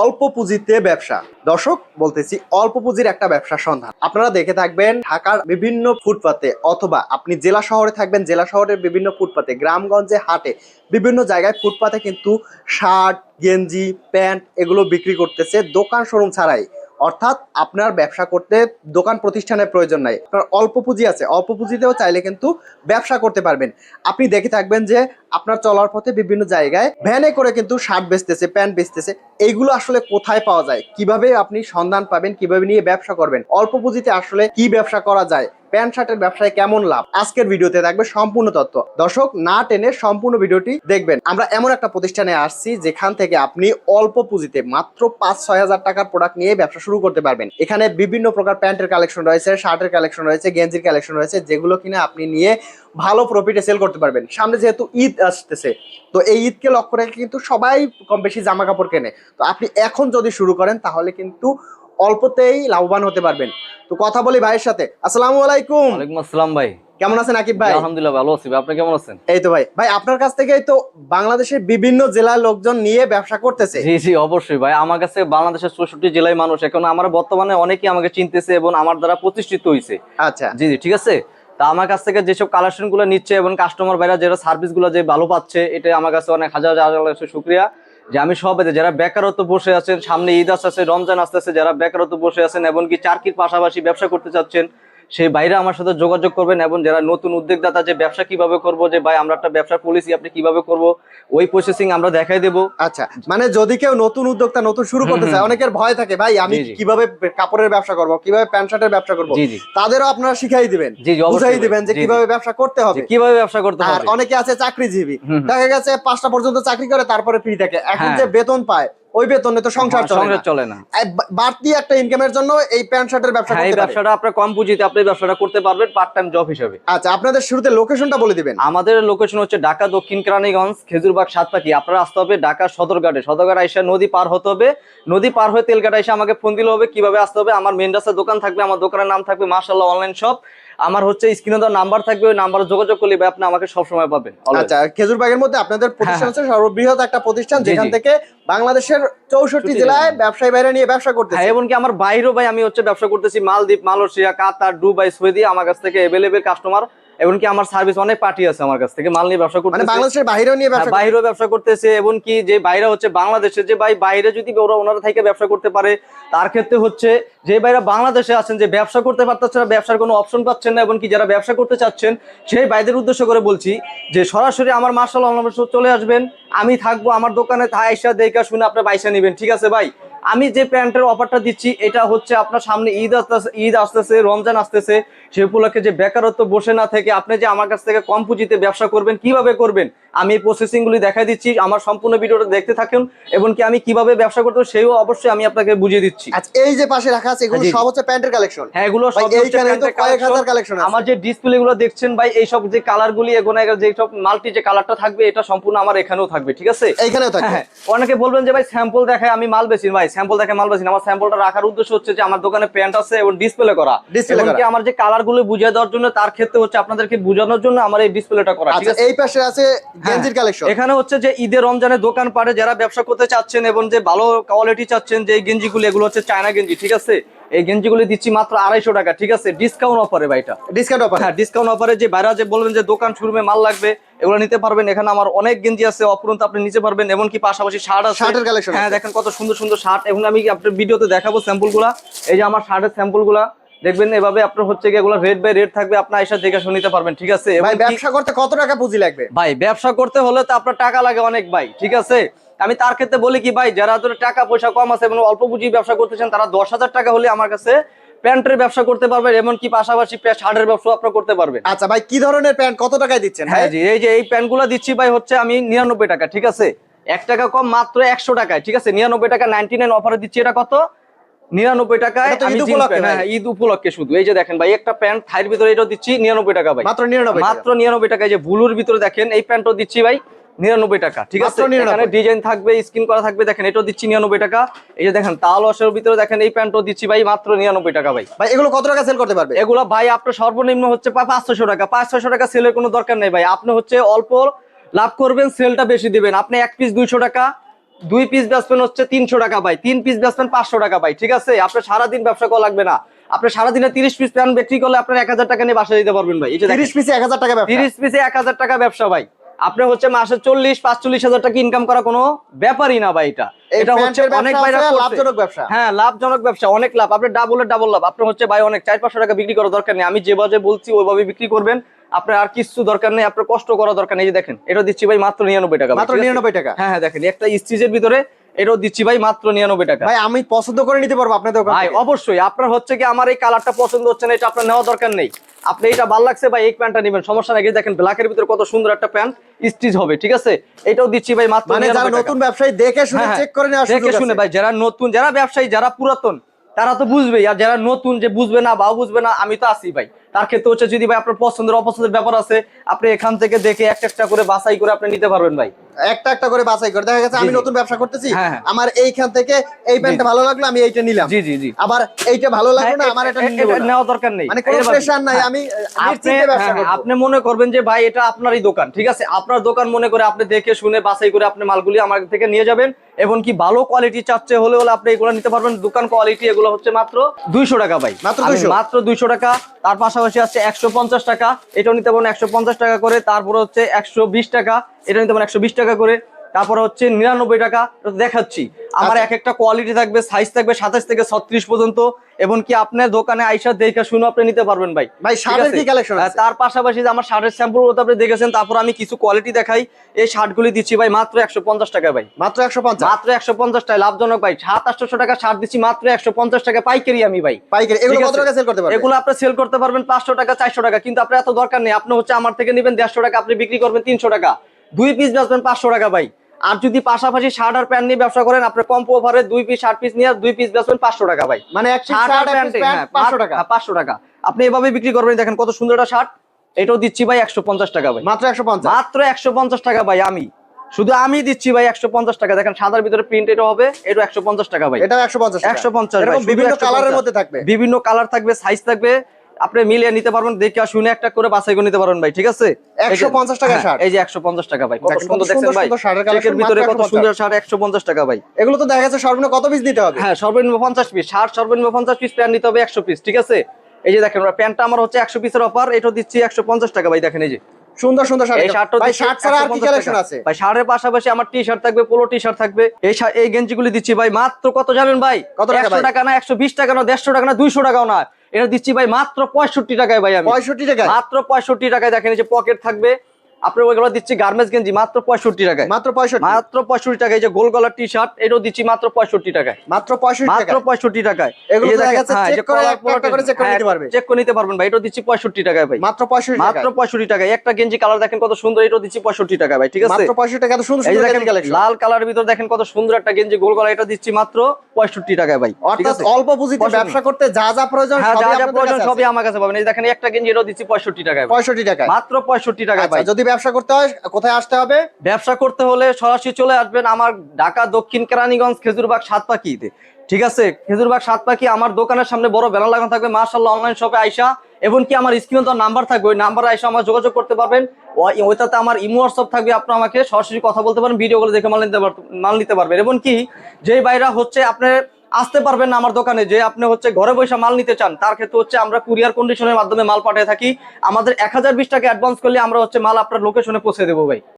অল্প পুঁজিতে ব্যবসা। দর্শক, বলতেছি অল্প পুঁজির একটা ব্যবসা সন্ধান। আপনারা দেখে থাকবেন ঢাকার বিভিন্ন ফুটপাতে অথবা আপনি জেলা শহরে থাকবেন, জেলা শহরের বিভিন্ন ফুটপাতে, গ্রামগঞ্জে হাটে, বিভিন্ন জায়গায় ফুটপাতে কিন্তু শার্ট, গেঞ্জি, প্যান্ট এগুলো বিক্রি করতেছে। দোকান শোরুম ছাড়াই অর্থাৎ আপনার ব্যবসা করতে দোকান প্রতিষ্ঠানের প্রয়োজন নাই। আপনার অল্প পুঁজি আছে, অল্প পুঁজিতেও চাইলে কিন্তু ব্যবসা করতে পারবেন। আপনি দেখে থাকবেন যে আপনার চলার পথে বিভিন্ন জায়গায় ভ্যানে করে কিন্তু শার্ট বেচতেছে, প্যান্ট বেচতেছে। এইগুলো আসলে কোথায় পাওয়া যায়? কীভাবে আপনি সন্ধান পাবেন? কীভাবে নিয়ে ব্যবসা করবেন? অল্প পুঁজিতে আসলে কি ব্যবসা করা যায়? প্যান্ট শার্টের ব্যবসায় কেমন লাভ? আজকের ভিডিওতে থাকবে সম্পূর্ণ তথ্য। দর্শক, না টেনে সম্পূর্ণ ভিডিওটি দেখবেন। আমরা এমন একটা প্রতিষ্ঠানে আসছি যেখান থেকে আপনি অল্প পুঁজিতে মাত্র পাঁচ ছয় হাজার টাকার প্রোডাক্ট নিয়ে ব্যবসা শুরু করতে পারবেন। এখানে বিভিন্ন প্রকার প্যান্টের কালেকশন রয়েছে, শার্টের কালেকশন রয়েছে, গেঞ্জির কালেকশন রয়েছে, যেগুলো কিনা আপনি নিয়ে ভালো প্রফিটে সেল করতে পারবেন। সামনে যেহেতু ঈদ আসতেছে, তো এই ঈদকে লক্ষ্য রেখে কিন্তু সবাই কম বেশি জামা কাপড় কেনে। তো আপনি এখন যদি শুরু করেন, তাহলে কিন্তু অল্পতেই লাভবান হতে পারবেন তো কথা বলি ভাইয়ের সাথে আসসালামু আলাইকুম ওয়ালাইকুম আসসালাম ভাই কেমন আছেন আকিব ভাই আলহামদুলিল্লাহ ভালো আছি আপনি কেমন আছেন এই তো ভাই ভাই আপনার কাছ থেকেই তো বাংলাদেশের বিভিন্ন জেলার লোকজন নিয়ে ব্যবসা করতেছে জি জি অবশ্যই ভাই আমার কাছে বাংলাদেশের চৌষট্টি জেলায় মানুষ এখন আমার বর্তমানে অনেকেই আমাকে চিনতেছে এবং আমার দ্বারা প্রতিষ্ঠিত হয়েছে আচ্ছা জি জি ঠিক আছে তা আমার কাছ থেকে যেসব কালেকশনগুলো নিচ্ছে এবং কাস্টমার ভাইরা যেটা সার্ভিসগুলো যে ভালো পাচ্ছে এটা আমার কাছে অনেক হাজার হাজার হাজার শুক্রিয়া যে আমি সব যারা বেকারত্ব বসে আছেন, সামনে ঈদ আসতেছে, রমজান আসতেছে, যারা বেকারত্ব বসে আছেন এমনকি চাকরির পাশাপাশি ব্যবসা করতে চাচ্ছেন সেই বাইরে আমার সাথে যোগাযোগ করবেন এবং যারা নতুন উদ্যোগদাতা যে ব্যবসা কীভাবে করব যে ভাই আমরা একটা ব্যবসার পলিসি আপনি কীভাবে করব ওই প্রসেসিং আমরা দেখাই দেবো। আচ্ছা মানে যদি কেউ নতুন উদ্যোক্তা নতুন শুরু করতে চায় অনেকের ভয় থাকে ভাই আমি। কীভাবে কাপড়ের ব্যবসা করব কীভাবে প্যান্ট শার্টের ব্যবসা করব? তাদেরও আপনারা শিখাই দিবেন বুঝাই দিবেন যে। কীভাবে ব্যবসা করতে হবে। কীভাবে ব্যবসা করতে হবে। আর অনেকে আছে চাকরিজীবী। দেখা গেছে পাঁচটা পর্যন্ত চাকরি করে তারপরে ফ্রি থাকে। এখন হ্যাঁ। যে বেতন পায় ওই বেতনে তো সংসার চলে না। চলে না। বাড়তি একটা ইনকামের জন্য এই প্যান্ট শার্টের ব্যবসা হ্যাঁ করতে ব্যবসাটা আপনার কম পুঁজিতে আপনি ব্যবসাটা করতে পারবেন পার্ট টাইম জব হিসেবে। আচ্ছা আপনাদের শুরুতে লোকেশনটা বলে দিবেন। আমাদের লোকেশন হচ্ছে ঢাকা দক্ষিণ কেরানীগঞ্জ খেজুরবাগ সাতপাকি। আপনারা আসতে হবে ঢাকা সদরঘাটে। সদরঘাট আইসা নদী পার হতে হবে। নদী পার হয়ে তেলঘাট আইসা আমাকে ফোন দিলে হবে কীভাবে আসতে হবে? আমার মেন রাস্তার দোকান থাকবে আমার দোকানের নাম থাকবে মার্শাল্লাহ অনলাইন শপ আমার হচ্ছে স্ক্রিনে দেওয়া নাম্বার থাকবে ওই নাম্বারে যোগাযোগ করলে ভাই আপনি আমাকে সবসময় পাবেন আচ্ছা আচ্ছা খেজুরবাগের মধ্যে আপনাদের প্রতিষ্ঠান হচ্ছে সর্ববৃহৎ একটা প্রতিষ্ঠান হ্যাঁ, যেখান থেকে বাংলাদেশের চৌষট্টি জেলায়। ব্যবসায়ী বাইরে নিয়ে ব্যবসা করতেছে। হ্যাঁ এমনকি আমার বাইরেও ভাই আমি হচ্ছে ব্যবসা করতেছি Maldives Malaysia Qatar Dubai Saudi আমার কাছ থেকে অ্যাভেলেবেল কাস্টমার এমনকি আমার সার্ভিস অনেক পার্টি আছে আমার কাছ থেকে মাল নিয়ে ব্যবসা মানে বাংলাদেশের বাইরেও নিয়ে ব্যবসা হ্যাঁ, বাইরেও ব্যবসা করতেছে এবং কি যে বাইরে হচ্ছে বাংলাদেশে যে ভাই বাইরে যদি ওরা ওনারা থেকে ব্যবসা করতে পারে তার ক্ষেত্রে হচ্ছে যে বাইরে বাংলাদেশে আছেন যে ব্যবসা করতে পারতেছে না ব্যবসার কোনো অপশন পাচ্ছেন না এবং কি যারা ব্যবসা করতে চাচ্ছেন সেই বাইদের উদ্দেশ্য করে বলছি যে সরাসরি আমার মার্শাল অনলাইন চলে আসবেন আমি থাকব আমার দোকানে আইসা দেখা শুনে আপনার পয়সা নেবেন ঠিক আছে ভাই? আমি যে প্যান্টের অফারটা দিচ্ছি এটা হচ্ছে আপনার সামনে ঈদ আসতেছে ঈদ আসতেছে রমজান আসতেছে। সে উপলক্ষে যে বেকারত্ব বসে না থেকে আপনি যে আমার কাছ থেকে কম পুঁজিতে ব্যবসা করবেন কীভাবে করবেন আমি এই প্রসেসিং গুলি দেখাই দিচ্ছি। আমার সম্পূর্ণ ভিডিওটা দেখতে থাকুন এবং কি আমি কীভাবে ব্যবসা করতে সেও অবশ্যই আমি আপনাকে বুঝিয়ে দিচ্ছি। আচ্ছা এই যে পাশে রাখা আছে এগুলো। সব হচ্ছে প্যান্টের কালেকশন হ্যাঁ এগুলো সব কয়েক হাজার কালেকশন আমার যে ডিসপ্লে গুলো দেখছেন ভাই এই সব যে কালার গুলি এগোনা যে সব মাল্টি যে কালারটা থাকবে এটা সম্পূর্ণ আমার এখানেও থাকবে ঠিক আছে? এইখানেও থাকে হ্যাঁ অনেকে বলবেন যে ভাই স্যাম্পল দেখায় আমি মাল বেশি ভাই স্যাম্পল দেখে মাল বেশি আমার স্যাম্পলটা রাখার উদ্দেশ্য হচ্ছে যে আমার দোকানে প্যান্ট আছে এবং ডিসপ্লে করা। ডিসপ্লে করা। আমার যে কালারগুলো বুঝিয়ে দেওয়ার জন্য তার ক্ষেত্রে হচ্ছে আপনাদেরকে বোঝানোর জন্য আমার এই ডিসপ্লেটা করা ঠিক আচ্ছা আছে? এই পাশে আছে গেঞ্জির কালেকশন এখানে হচ্ছে যে ঈদের রমজানের দোকান পাড়ে যারা ব্যবসা করতে চাচ্ছেন এবং যে ভালো কোয়ালিটি চাচ্ছেন যে এই গেঞ্জিগুলো এগুলো হচ্ছে চায়না গেঞ্জি ঠিক আছে? এই গেঞ্জিগুলি দিচ্ছি মাত্র আড়াইশো টাকা ঠিক আছে? ডিসকাউন্ট অফারে ভাইটা ডিসকাউন্ট অফার হ্যাঁ ডিসকাউন্ট অফারে যে বাইরে যে বলবেন যে দোকান শুরুমে মাল লাগবে এগুলো নিতে পারবেন। এখানে আমার অনেক গেঞ্জি আছে অপরন্ত আপনি নিতে পারবেন এমনকি পাশাপাশি শার্ট আছে। শার্টের কালেকশন হ্যাঁ দেখেন কত সুন্দর সুন্দর শার্ট এবং আমি আপনার ভিডিওতে দেখাবো স্যাম্পলগুলা এই যে আমার শার্টের স্যাম্পলগুলা দেখবেন এভাবে আপনার হচ্ছে কি এগুলো রেড বাই রেড থাকবে আপনি এসে দেখে শুনে নিতে পারবেন ঠিক আছে? ভাই ব্যবসা করতে কত টাকা পুঁজি লাগবে? ভাই ব্যবসা করতে হলে তো আপনার টাকা লাগে অনেক ভাই ঠিক আছে? আমি তার ক্ষেত্রে বলি কি ভাই যারা ধরে টাকা পয়সা কম আছে এবং অল্প পুঁজি ব্যবসা করতেছেন তারা দশ হাজার টাকা হলে আমার কাছে প্যান্টের ব্যবসা করতে পারবেন এমনকি পাশাপাশি শার্টের ব্যবসা আপনার করতে পারবেন। আচ্ছা ভাই কি ধরনের প্যান্ট? কত টাকায় দিচ্ছেন হ্যাঁ জি এই যে এই প্যান্টগুলো দিচ্ছি ভাই হচ্ছে আমি নিরানব্বই টাকা ঠিক আছে? এক টাকা কম মাত্র একশো টাকায় ঠিক আছে? নিরানব্বই টাকা নাইনটি নাইন অফারে দিচ্ছি এটা কত? নিরানব্বই টাকায় ঈদ উপলক্ষে হ্যাঁ ঈদ উপলক্ষে শুধু। এই যে দেখেন ভাই একটা প্যান্ট থাইয়ের ভিতরে এটা দিচ্ছি নিরানব্বই টাকা ভাই। মাত্র নিরানব্বই মাত্র নিরানব্বই টাকা এই যে ব্লুর ভিতরে দেখেন এই প্যান্টও দিচ্ছি ভাই। নিরানব্বই টাকা ঠিক আছে? এখানে ডিজাইন থাকবে স্ক্রিন করা থাকবে দেখেন এটাও দিচ্ছি নিরানব্বই টাকা। এই যে দেখেন তাল ওয়াশের ভিতরে দেখেন এই প্যান্টও দিচ্ছি ভাই মাত্র নিরানব্বই টাকা ভাই। ভাই এগুলো কত টাকা সেল করতে পারবে? এগুলো ভাই আপনার সর্বনিম্ন হচ্ছে পাঁচশো টাকা। পাঁচশো টাকা সেলের কোনো দরকার নেই ভাই। আপনি হচ্ছে অল্প লাভ করবেন সেলটা বেশি দিবেন। আপনি এক পিস দুইশো টাকা দুই পিস বেচবেন হচ্ছে তিনশো টাকা ভাই। তিন পিস বেচবেন পাঁচশো টাকা ভাই ঠিক আছে? আপনার সারাদিন ব্যবসা করা লাগবে না। আপনি সারাদিনে তিরিশ পিস প্যান বিক্রি করলে আপনার এক হাজার টাকা নিয়ে বাসা দিতে পারবেন ভাই। তিরিশ পিসে এক হাজার টাকা তিরিশ পিসে এক হাজার টাকা ব্যবসা ভাই। আপনি হচ্ছে মাসে চল্লিশ পাঁচচল্লিশ হাজার টাকা ইনকাম করা কোনো ব্যাপারই না ভাই এটা। এটা হচ্ছে অনেক ভাইরা লাভজনক ব্যবসা। হ্যাঁ লাভজনক ব্যবসা অনেক লাভ। আপনার ডাবলের ডাবল লাভ। আপনার হচ্ছে ভাই অনেক চার পাঁচশো টাকা বিক্রি করার দরকার নেই। আমি যেভাবে বলছি ওইভাবে বিক্রি করবেন। আপনার আর কিছু দরকার নেই আপনার কষ্ট করা দরকার নেই। দেখেন এটা দিচ্ছি ভাই মাত্র নিরানব্বই টাকা। মাত্র নিরানব্বই টাকা। হ্যাঁ হ্যাঁ দেখেন একটা স্টিজের ভিতরে এটাও দিচ্ছি ভাই মাত্র নিরানব্বই টাকা। ভাই আমি পছন্দ করে নিতে পারব আপনাদের ভাই অবশ্যই। আপনার হচ্ছে কি আমার এই কালারটা পছন্দ হচ্ছে না এটা আপনার নেওয়া দরকার নেই। আপনি এটা ভালো লাগছে ভাই এই প্যান্টটা নেবেন। সমস্যা নাই যে দেখেন ব্ল্যাকের ভিতরে কত সুন্দর একটা প্যান্ট স্টিচ হবে ঠিক আছে? এটাও দিচ্ছি ভাই মাত্র মানে যারা নতুন ব্যবসায়ী দেখে শুনে হ্যাঁ, চেক করে নেওয়ার দেখে শুনে ভাই যারা নতুন যারা ব্যবসায়ী যারা পুরাতন তারা তো বুঝবেই। আর যারা নতুন যে বুঝবে না বা বুঝবে না আমি তো আছি ভাই। তার ক্ষেত্রে হচ্ছে যদি ভাই আপনার পছন্দের অপছন্দের ব্যাপার আছে আপনি এখান থেকে দেখে একটা একটা করে বাছাই করে আপনি নিতে পারবেন ভাই। একটা একটা করে বাছাই করে। দেখা গেছে আমি। নতুন ব্যবসা করতেছি হ্যাঁ, হ্যাঁ। আমার এইখান থেকে এই প্যান্টটা ভালো লাগল আমি এইটা নিলাম। জি জি জি। আবার এইটা ভালো লাগল না হ্যাঁ, আমার এটা। নেওয়া দরকার নেই। মানে কোনো প্রেশার নাই হ্যাঁ। আমি আপনি ব্যবসা হ্যাঁ, আপনি মনে করবেন যে ভাই এটা আপনারই দোকান ঠিক আছে? আপনার দোকান মনে করে আপনি দেখে শুনে বাছাই করে আপনি মালগুলি আমার থেকে নিয়ে যাবেন এবং কি ভালো কোয়ালিটি চাচ্ছে হলে হলে আপনি এগুলো নিতে পারবেন। দোকান কোয়ালিটি এগুলো হচ্ছে মাত্র দুইশো টাকা ভাই। মাত্র 200 মাত্র দুইশো টাকা তার পাশাপাশি আছে একশো পঞ্চাশ টাকা। এটাও নিতে পারেন একশো টাকা করে। তারপরে হচ্ছে একশো বিশ টাকা। এটা নিতে পারেন একশো বিশ টাকা করে। তারপরে হচ্ছে নিরানব্বই টাকা দেখাচ্ছি। আমার। এক একটা কোয়ালিটি থাকবে সাইজ থাকবে সাতাশ থেকে ছত্রিশ পর্যন্ত এবং কি আপনার দোকানে আইসা দেখে শুনে আপনি নিতে পারবেন ভাই। ভাই শার্টের কি কালেকশন তার পাশাপাশি যে আমার শার্টের স্যাম্পলগুলো আপনি দেখেছেন তারপর আমি কিছু কোয়ালিটি দেখাই। এই শার্টগুলি দিচ্ছি ভাই মাত্র একশো পঞ্চাশ টাকা ভাই। মাত্র একশো পঞ্চাশ? মাত্র একশো পঞ্চাশ টাকা লাভজনক ভাই। সাত আটশো টাকা শার্ট দিচ্ছি মাত্র একশো পঞ্চাশ টাকা পাইকারি আমি ভাই। পাইকারি। এগুলো কত টাকা সেল করতে পারবে এগুলো আপনি সেল করতে পারবেন পাঁচশো টাকা চারশো টাকা কিন্তু আপনার এত দরকার নেই। আপনি হচ্ছে আমার থেকে নেবেন দেড়শো টাকা আপনি বিক্রি করবেন তিনশো টাকা। দুই পিস বেচবেন পাঁচশো টাকা ভাই। আর যদি পাশাপাশি শার্ট আর প্যান্ট নিয়ে ব্যবসা করেন আপনার কম ওভারে দুই পিস শার্ট পিস নিয়ে দুই পিস বেচবেন পাঁচশো টাকা ভাই। মানে পিস প্যান্ট পাঁচশো টাকা। পাঁচশো টাকা। আপনি এভাবে বিক্রি করবেন দেখেন কত সুন্দর একটা শার্ট এটাও দিচ্ছি ভাই একশো পঞ্চাশ টাকা ভাই। মাত্র একশো পঞ্চাশ? মাত্র একশো পঞ্চাশ টাকা ভাই আমি। শুধু আমি দিচ্ছি ভাই একশো পঞ্চাশ টাকা। দেখেন সাদার ভিতরে প্রিন্ট এটা হবে এটা একশো পঞ্চাশ টাকা ভাই। এটাও একশো পঞ্চাশ একশো পঞ্চাশ বিভিন্ন কালারের মধ্যে থাকবে। বিভিন্ন কালার থাকবে সাইজ থাকবে। আপনি মিলিয়ে নিতে পারবেন দেখে শুনে একটা করে বাছাই করে নিতে পারবেন ভাই ঠিক আছে? 150 টাকা শার্ট। এই যে একশো পঞ্চাশ টাকা ভাই কত সুন্দর দেখছেন ভাই? চেকের ভিতরে কত সুন্দর শার্ট একশো পঞ্চাশ টাকা ভাই। এগুলো তো দেখা গেছে সর্বনিম্ন কত পিস দিতে হবে? হ্যাঁ সর্বনিম্ন পঞ্চাশ পিস শার্ট সর্বনিম্ন পঞ্চাশ পিস প্যান্ট নিতে হবে একশো পিস ঠিক আছে? এই যে দেখেন প্যান্টটা আমার হচ্ছে একশো পিসের অফার এটা দিচ্ছি একশো পঞ্চাশ টাকা ভাই দেখেন এই যে। সুন্দর সুন্দর শার্ট। ভাই শার্ট ছাড়া আর কি কালেকশন আছে? ভাই শার্টের পাশাপাশি আমার টি শার্ট থাকবে পোলো টি শার্ট থাকবে। এই এই গেঞ্জিগুলি দিচ্ছি ভাই মাত্র কত জানেন ভাই? কত টাকা না একশো বিশ টাকা না দেড়শো টাকা না দুইশো টাকাও না। এটা দিচ্ছি ভাই মাত্র পঁয়ষট্টি টাকায় ভাই আমি। পঁয়ষট্টি টাকা মাত্র পঁয়ষট্টি টাকায় দেখেন যে পকেট থাকবে। আপনার ওইগুলো দিচ্ছি গার্মেন্টস গেঞ্জি মাত্র পঁয়ষট্টি টাকায়। মাত্র পঁয়ষট্টি? মাত্র পঁয়ষট্টি টাকায় এই যে গোল গলার টি শার্ট এটাও দিচ্ছি মাত্র পঁয়ষট্টি টাকায়। মাত্র পঁয়ষট্টি মাত্র পঁয়ষট্টি টাকায়। যাচ্ছে হ্যাঁ, করে হ্যাঁ, নিতে করে নিতে পারবেন ভাই এটাও দিচ্ছি পঁয়ষট্টি টাকায় ভাই। মাত্র পঁয়ষট্টি মাত্র পঁয়ষট্টি টাকায় একটা গেঞ্জি কালার দেখেন কত সুন্দর এটাও দিচ্ছি পঁয়ষট্টি টাকা ভাই ঠিক আছে? মাত্র পঁয়ষট্টি টাকা তো সুন্দর লাল কালারের ভিতর দেখেন কত সুন্দর একটা গেঞ্জি গোল গলা এটা দিচ্ছি মাত্র পঁয়ষট্টি টাকায় ভাই অর্থাৎ অল্প পুঁজিতে। ব্যবসা করতে যা যা প্রয়োজন হ্যাঁ যা যা প্রয়োজন সবই আমার কাছে পাবেন। এই দেখেন একটা গেঞ্জি এটাও দিচ্ছি পঁয়ষট্টি টাকায়। পঁয়ষট্টি টাকা মাত্র পঁয়ষট্টি টাকায় ভাই। যদি ব্যবসা করতে হয়, কোথায় আসতে হবে? ব্যবসা করতে হলে সরাসরি চলে আসবেন আমার ঢাকা, দক্ষিণ কেরানীগঞ্জ, খেজুরবাগ সাতপাখিতে ঠিক আছে? খেজুরবাগ সাতপাখি আমার দোকানের সামনে বড় ব্যানার লাগানো থাকবে। মার্শাল্লাহ অনলাইন শপে আইসা এবং কি আমার স্ক্রিনে তো নাম্বার থাকবে, ওই নাম্বারে আইসা আমার যোগাযোগ করতে পারবেন। ওই- ওইটাতে আমার ইমো হোয়াটসঅ্যাপ থাকবে, আপনি আমাকে সরাসরি কথা বলতে পারেন ভিডিওগুলো দেখে মাল নিতে মাল নিতে পারবেন। এবং কি যেই বাইরা হচ্ছে আপনি আসতে পারবেন না আমার দোকানে। যে আপনি হচ্ছে ঘরে বসে মাল নিতে চান, তার ক্ষেত্রে হচ্ছে আমরা কুরিয়ার কন্ডিশনের মাধ্যমে মাল পাঠিয়ে থাকি। আমাদের এক হাজার বিশ টাকা অ্যাডভান্স করলে আমরা হচ্ছে মাল আপনার লোকেশনে পৌঁছে দেবো ভাই।